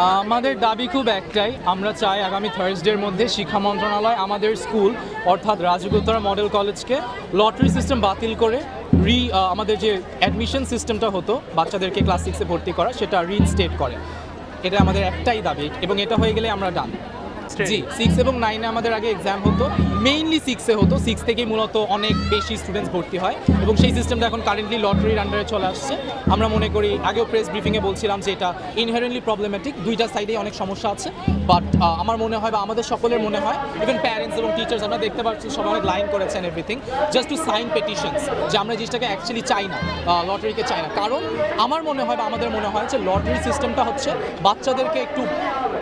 আমাদের দাবি খুব একটাই, আমরা চাই আগামী থার্সডের মধ্যে শিক্ষা মন্ত্রণালয় আমাদের স্কুল, অর্থাৎ রাজগুত্তরা মডেল কলেজকে লটারি সিস্টেম বাতিল করে রি আমাদের যে অ্যাডমিশন সিস্টেমটা হতো, বাচ্চাদেরকে ক্লাস সিক্সে ভর্তি করা, সেটা রিইনস্টেট করে। এটা আমাদের একটাই দাবি এবং এটা হয়ে গেলে আমরা ডান জি সিক্স এবং নাইনে আমাদের আগে এক্সাম হতো। মেইনলি সিক্সে হতো। সিক্স থেকেই মূলত অনেক বেশি স্টুডেন্টস ভর্তি হয়। এবং সেই সিস্টেমটা এখন কারেন্টলি লটারির আন্ডারে চলে আসছে। আমরা মনে করি, আগেও প্রেস ব্রিফিংয়ে বলছিলাম যে এটা ইনহেরেন্টলি প্রবলেমেটিক দুইটা সাইডেই অনেক সমস্যা আছে। বাট আমার মনে হয় বা আমাদের সকলের মনে হয় ইভেন প্যারেন্টস এবং টিচার্স আমরা দেখতে পাচ্ছি, সবাই অনেক লাইন করেছেন everything just to sign petitions যে আমরা জিনিসটাকে অ্যাকচুয়ালি চাই না লটারিকে চাই না। কারণ আমার মনে হয় বা আমাদের মনে হয় যে লটারি সিস্টেমটা হচ্ছে বাচ্চাদেরকে একটু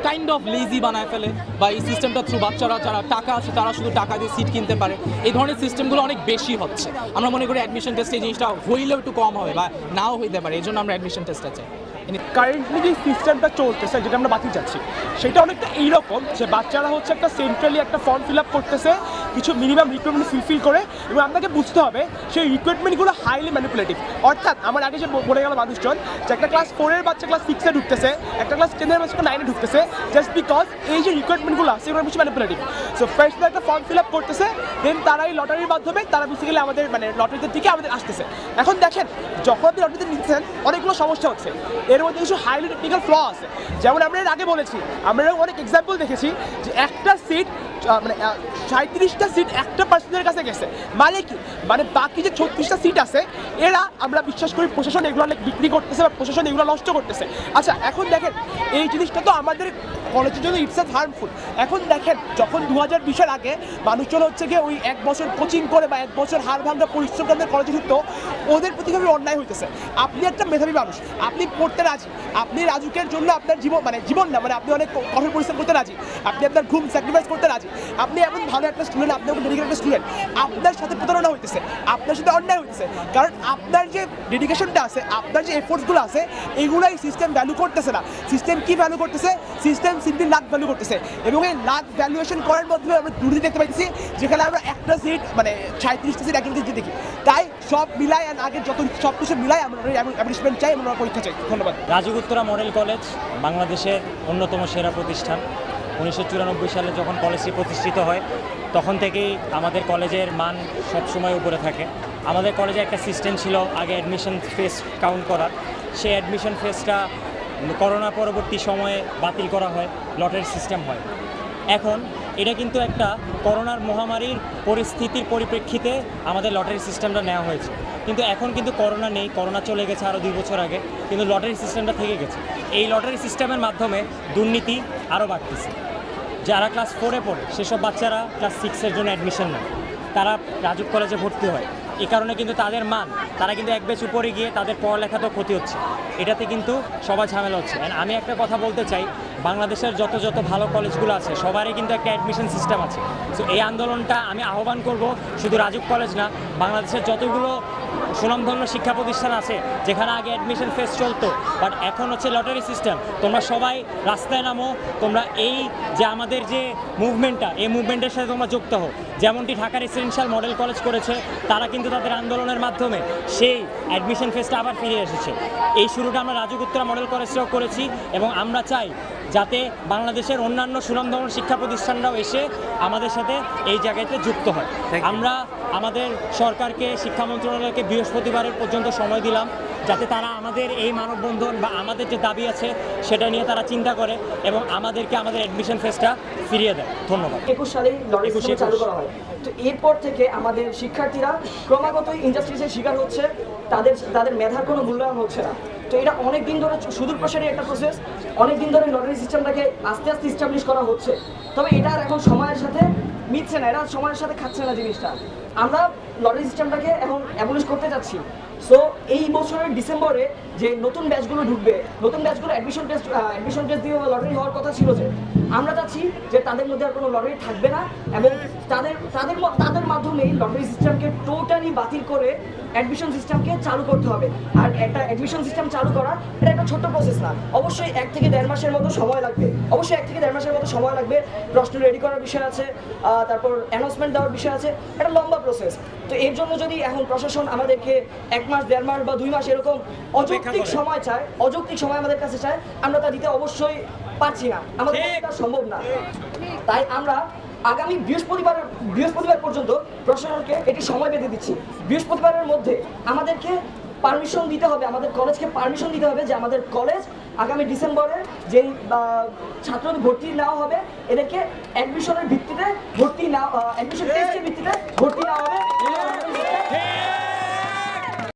কাইন্ড অফ লেজি বানায় ফেলে। বা এই সিস্টেমটা থ্রু বাচ্চারা যারা টাকা আছে, তারা শুধু টাকা দিয়ে সিট কিনতে পারে। এই ধরনের সিস্টেমগুলো অনেক বেশি হচ্ছে। আমরা মনে করি অ্যাডমিশন টেস্টে এই জিনিসটা হইলেও একটু কম হবে বা নাও হইতে পারে এই জন্য আমরা অ্যাডমিশন টেস্টটা চাই। কারেন্টলি যে সিস্টেমটা চলতেছে, যেটা আমরা বাতিল চাচ্ছি, সেটা অনেকটা এইরকম যে বাচ্চারা হচ্ছে একটা সেন্ট্রালি একটা ফর্ম ফিল আপ করতেছে, কিছু মিনিমাম রিকোয়ারমেন্ট ফুলফিল করে এবং আপনাকে বুঝতে হবে সেই রিকোয়ারমেন্টগুলো হাইলি ম্যানিপুলেটিভ অর্থাৎ আমার আগে যে বলে গেল মানুষজন যে একটা ক্লাস ফোরের বাচ্চা ক্লাস সিক্সে ঢুকতেছে, একটা ক্লাস টেনের বাচ্চা নাইনে ঢুকতেছে জাস্ট বিকজ এই যে রিকোয়ারমেন্টগুলো সেগুলো বেশি ম্যানিপুলেটিভ সো ফার্স্ট একটা ফর্ম ফিল আপ করতেছে দেন তারা এই লটারির মাধ্যমে তারা বেসিক্যালি আমাদের মানে লটারিতে দিকে আমাদের আসতেছে। এখন দেখেন, যখন আপনি লটারিতে নিচ্ছেন, অনেকগুলো সমস্যা হচ্ছে। এর মধ্যে কিছু হাইলি টেকনিক্যাল ফ্ল আছে যেমন আমরা এর আগে বলেছি, আমরা অনেক এক্সাম্পল দেখেছি যে একটা সিট মানে সাঁত্রিশটা সিট একটা পার্সনের কাছে গেছে। মানে কি? মানে বাকি যে ছত্রিশটা সিট আছে, এরা, আমরা বিশ্বাস করি প্রশাসন এগুলো অনেক বিক্রি করতেছে বা প্রশাসন এগুলো নষ্ট করতেছে। আচ্ছা এখন দেখেন, এই জিনিসটা তো আমাদের কলেজের জন্য ইটস হার্মফুল এখন দেখেন, যখন দু হাজার বিশের আগে মানুষজন হচ্ছে গিয়ে ওই এক বছর কোচিং করে বা এক বছর হার ভাঙ্গা পরিশ্রম করে কলেজে ঢুকতো, ওদের প্রতি অন্যায় হইতেছে। আপনি একটা মেধাবী মানুষ, আপনি পড়তে রাজি, আপনি রাজুকের জন্য আপনার জীবন মানে জীবন না মানে আপনি অনেক কঠোর পরিশ্রম করতে রাজি, আপনি আপনার ঘুম স্যাক্রিফাইস করতে রাজি আপনি এমন ভালো একটা স্টুডেন্ট আপনি একটা ডেডিকেটেড একটা স্টুডেন্ট আপনার সাথে প্রতারণা হইতেছে, আপনার সাথে অন্যায় হইতেছে। কারণ আপনার যে ডেডিকেশনটা আছে, আপনার যে এফোর্টসগুলো আছে, এগুলাই সিস্টেম ভ্যালু করতেছে না। সিস্টেম কি ভ্যালু করতেছে? সিস্টেম সিম্পলি লাখ ভ্যালু করতেছে। এবং এই লাখ ভ্যালুয়েশন করার মাধ্যমে আমরা দুর্নীতি দেখতে পাইতেছি, যেখানে আমরা একটা সিট মানে সাঁত্রিশটা সিট একজন দেখি। তাই সব মিলাই আর আগে যত সব কিছু মিলাই আমরা অ্যাডমিশমেন্ট চাই আমরা পরীক্ষা চাই। ধন্যবাদ। রাজগুত্তরা মডেল কলেজ, বাংলাদেশের অন্যতম সেরা প্রতিষ্ঠান। উনিশশো চুরানব্বই সালে যখন কলেজটি প্রতিষ্ঠিত হয়, তখন থেকেই আমাদের কলেজের মান সবসময় উপরে থাকে। আমাদের কলেজে একটা সিস্টেম ছিল আগে অ্যাডমিশন ফেস কাউন্ট করার সেই অ্যাডমিশন ফেসটা করোনা পরবর্তী সময়ে বাতিল করা হয় লটারি সিস্টেম হয়। এখন এটা কিন্তু একটা করোনার মহামারীর পরিস্থিতির পরিপ্রেক্ষিতে আমাদের লটারি সিস্টেমটা নেওয়া হয়েছে। কিন্তু এখন কিন্তু করোনা নেই, করোনা চলে গেছে আরও দুই বছর আগে, কিন্তু লটারি সিস্টেমটা থেকে গেছে। এই লটারি সিস্টেমের মাধ্যমে দুর্নীতি আরও বাড়তেছে। যারা ক্লাস ফোরে পড়ে, সেসব বাচ্চারা ক্লাস সিক্সের জন্য অ্যাডমিশন নেয়। তারা রাজুক কলেজে ভর্তি হয়। এই কারণে কিন্তু তাদের মান, তারা কিন্তু এক বেশ উপরে গিয়ে তাদের পড়ালেখাতেও ক্ষতি হচ্ছে। এটাতে কিন্তু সবাই ঝামেলা হচ্ছে। আমি একটা কথা বলতে চাই, বাংলাদেশের যত যত ভালো কলেজগুলো আছে, সবারই কিন্তু একটা অ্যাডমিশন সিস্টেম আছে। তো এই আন্দোলনটা আমি আহ্বান করব, শুধু রাজুক কলেজ না, বাংলাদেশের যতগুলো সুনামধন্য শিক্ষা প্রতিষ্ঠান আছে, যেখানে আগে অ্যাডমিশন ফেস চলতো বাট এখন হচ্ছে লটারি সিস্টেম তোমরা সবাই রাস্তায় নামো, তোমরা এই যে আমাদের যে মুভমেন্টটা এই মুভমেন্টের সাথে তোমরা যুক্ত হও। যেমনটি ঢাকা রেসিডেন্সিয়াল মডেল কলেজ করেছে, তারা কিন্তু তাদের আন্দোলনের মাধ্যমে সেই অ্যাডমিশন ফেসটা আবার ফিরে এসেছে। এই শুরুটা আমরা রাজগুত্তরা মডেল কলেজটাও করেছি এবং আমরা চাই যাতে বাংলাদেশের অন্যান্য সুনামধন্য শিক্ষা প্রতিষ্ঠানরাও এসে আমাদের সাথে এই জায়গাতে যুক্ত হয়। আমরা আমাদের সরকারকে শিক্ষা মন্ত্রণালয়কে বৃহস্পতিবারের পর্যন্ত সময় দিলাম যাতে তারা আমাদের এই মানববন্ধন বা আমাদের যে দাবি আছে সেটা নিয়ে তারা চিন্তা করে এবং আমাদেরকে আমাদের অ্যাডমিশন ফেসটা ফিরিয়ে দেয়। ধন্যবাদ। একুশ সালেই লটারি একুশ, চালু করা হয়। তো এরপর থেকে আমাদের শিক্ষার্থীরা ক্রমাগতই ইন্ডাস্ট্রিজের শিকার হচ্ছে তাদের তাদের মেধার কোনো মূল্যায়ন হচ্ছে না। তো এটা অনেক দিন ধরে সুদূর প্রসারী একটা প্রসেস অনেক দিন ধরে লটারি সিস্টেমটাকে আস্তে আস্তে ইস্টাবলিশ করা হচ্ছে। তবে এটা আর এখন সময়ের সাথে মিটছে না, এটা সময়ের সাথে খাচ্ছে না জিনিসটা। আমরা লটারি সিস্টেমটাকে এখন অ্যাবলিশ করতে যাচ্ছি। সো এই বছরের ডিসেম্বরে যে নতুন ব্যাচগুলো ঢুকবে, নতুন ব্যাচগুলো অ্যাডমিশন টেস্ট অ্যাডমিশন টেস্ট দিয়ে লটারি হওয়ার কথা ছিল যে, আমরা চাচ্ছি যে তাদের মধ্যে আর কোনো লটারি থাকবে না এবং তাদের তাদের তাদের মাধ্যমেই লটারি সিস্টেমকে টোটালি বাতিল করে অ্যাডমিশন সিস্টেমকে চালু করতে হবে। আর একটা অ্যাডমিশন সিস্টেম চালু করা, এটা একটা ছোট্ট প্রসেস না। অবশ্যই এক থেকে দেড় মাসের মতো সময় লাগবে। অবশ্যই এক থেকে দেড় মাসের মতো সময় লাগবে। প্রশ্ন রেডি করার বিষয় আছে তারপর অ্যানাউন্সমেন্ট দেওয়ার বিষয় আছে। একটা লম্বা প্রসেস তো এর জন্য যদি এখন প্রশাসন আমাদেরকে এক মাস দেড় মাস বা দুই মাস এরকম অযৌক্তিক সময় চায় অযৌক্তিক সময় আমাদের কাছে চায় আমরা তা দিতে অবশ্যই পারছি না। আমাদের সম্ভব না। তাই আমরা আগামী বৃহস্পতিবার বৃহস্পতিবার পর্যন্ত প্রশাসনকে এটি সময় বেঁধে দিচ্ছি। বৃহস্পতিবারের মধ্যে আমাদেরকে পারমিশন দিতে হবে আমাদের কলেজকে পারমিশন দিতে হবে যে আমাদের কলেজ আগামী ডিসেম্বরে যেই ছাত্রদের ভর্তি নেওয়া হবে, এদেরকে অ্যাডমিশনের ভিত্তিতে ভর্তি না অ্যাডমিশন টেস্টের ভিত্তিতে ভর্তি নেওয়া হবে।